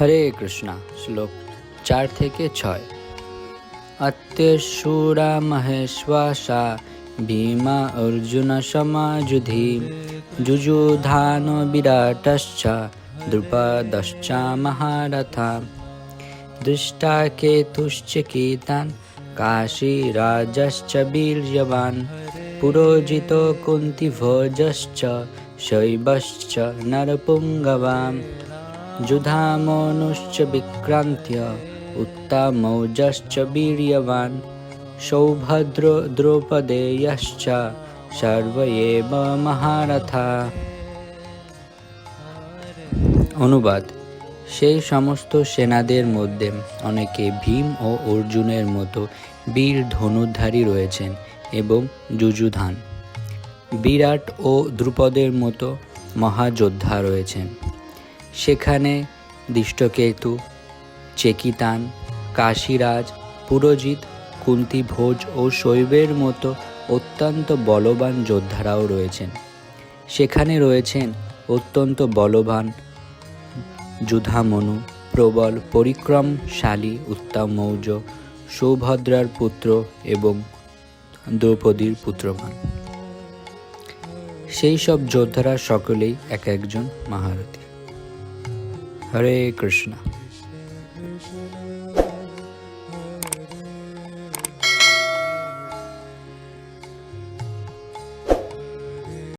হরে কৃষ্ণা, শ্লোক চার থেকে ছয়। অত্যসুরা মহেশ্বাসা, ভীমা অর্জুন সমাযুধি, যুযুধান বিরাটশ্চ, দ্রুপদশ্চ মহারথা। দৃষ্টা কেতুশ্চ কীতান কাশীরাজশ্চ বীর্যবান, পুরোজিত কুন্তিভোজশ্চ, শৈবশ্চ নরপুঙ্গবাম। যুধামনুশ্চ বিক্রান্ত্য, উত্তামৌজশ্চ বীর্যবান সৌভদ্র দ্রৌপদেয়শ্চ সর্ব মহারথা। অনুবাদ। সেই সমস্ত সেনাদের মধ্যে অনেকে ভীম ও অর্জুনের মতো বীর ধনুধারী রয়েছেন এবং যুযুধান। বিরাট ও দ্রুপদের মতো মহাযোদ্ধা রয়েছেন। সেখানে দৃষ্টকেতু, চেকিতান, কাশীরাজ পুরোজিত কুন্তিভোজ ও শৈবের মতো অত্যন্ত বলবান যোদ্ধারাও রয়েছেন। সেখানে রয়েছেন অত্যন্ত বলবান যুধামনু, প্রবল, পরিক্রমশালী উত্তম মৌর্য, সৌভদ্রার পুত্র এবং দ্রৌপদীর পুত্রমান সেই সব যোদ্ধারা সকলেই এক একজন মহারথী। হরে কৃষ্ণ।